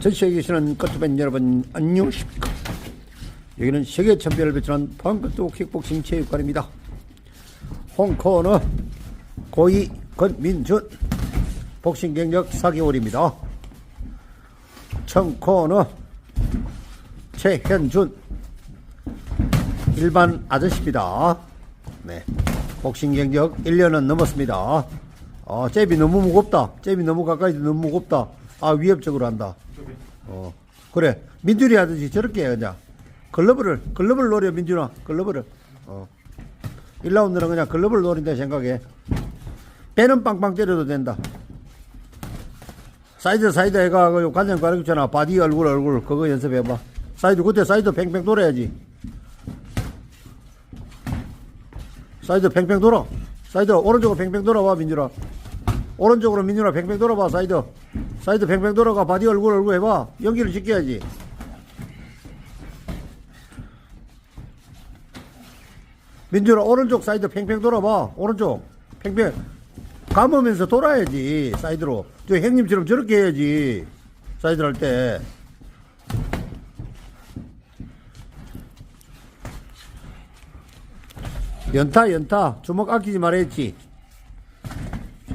전 세계에 계시는 커트밴 여러분 안녕하십니까? 여기는 세계 챔피언을 배출한 방긋도 킥복싱 체육관입니다. 홍코너 고이 권민준 복싱 경력 4개월입니다. 청코너 최현준 일반 아저씨입니다. 네 복싱 경력 1년은 넘었습니다. 아 잽이 너무 무겁다. 잽이 너무 가까이 너무 무겁다. 아 위협적으로 한다 어. 그래. 민준이 하듯이 저렇게 해 그냥. 글러브를 글러브를 노려 민준아. 글러브를 어. 1라운드는 그냥 글러브를 노린다 생각해. 배는 빵빵 때려도 된다. 사이드 사이드 그 관장 가르쳤잖아 바디 얼굴 얼굴 그거 연습해봐. 사이드 그때 사이드 팽팽 돌아야지. 사이드 팽팽 돌아. 사이드 오른쪽으로 팽팽 돌아봐 민준아. 오른쪽으로 민준아 팽팽 돌아봐 사이드 사이드 팽팽 돌아가. 바디 얼굴 얼굴 해봐. 연기를 시켜야지. 민준아 오른쪽 사이드 팽팽 돌아봐. 오른쪽. 팽팽. 감으면서 돌아야지 사이드로. 저 형님처럼 저렇게 해야지 사이드 할 때. 연타 연타. 주먹 아끼지 말아야지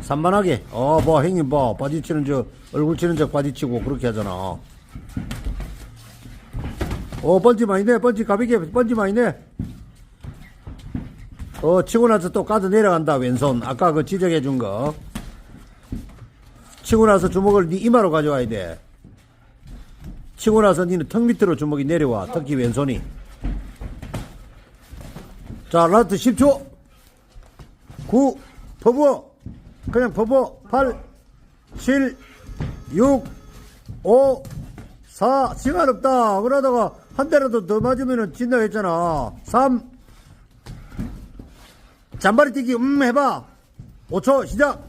산만하게. 어 뭐 형님 뭐 바디 치는 저 얼굴 치는 척 바디 치고 그렇게 하잖아. 어 번지 많이 내 번지 가볍게 번지 많이 내어 치고 나서 또 가드 내려간다 왼손. 아까 그 지적해 준 거. 치고 나서 주먹을 네 이마로 가져와야 돼. 치고 나서 니는 턱 밑으로 주먹이 내려와. 특히 왼손이. 자, 라스트 10초. 9, 퍼부어. 그냥 퍼부어. 8, 7, 6, 5, 4. 시간 없다. 그러다가 한 대라도 더 맞으면 진다 했잖아. 3. 잔바리 뛰기, 음, 해봐. 5초, 시작.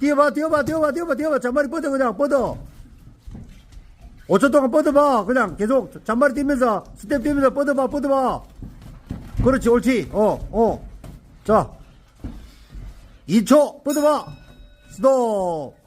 뛰어봐, 뛰어봐, 뛰어봐, 뛰어봐, 뛰어봐. 잔바리 뻗어, 그냥 뻗어. 5초 동안 뻗어봐. 그냥 계속 잔바리 뛰면서, 스텝 뛰면서 뻗어봐, 뻗어봐. 그렇지, 옳지. 어, 어. 자. 2초, 뻗어봐. 스톱.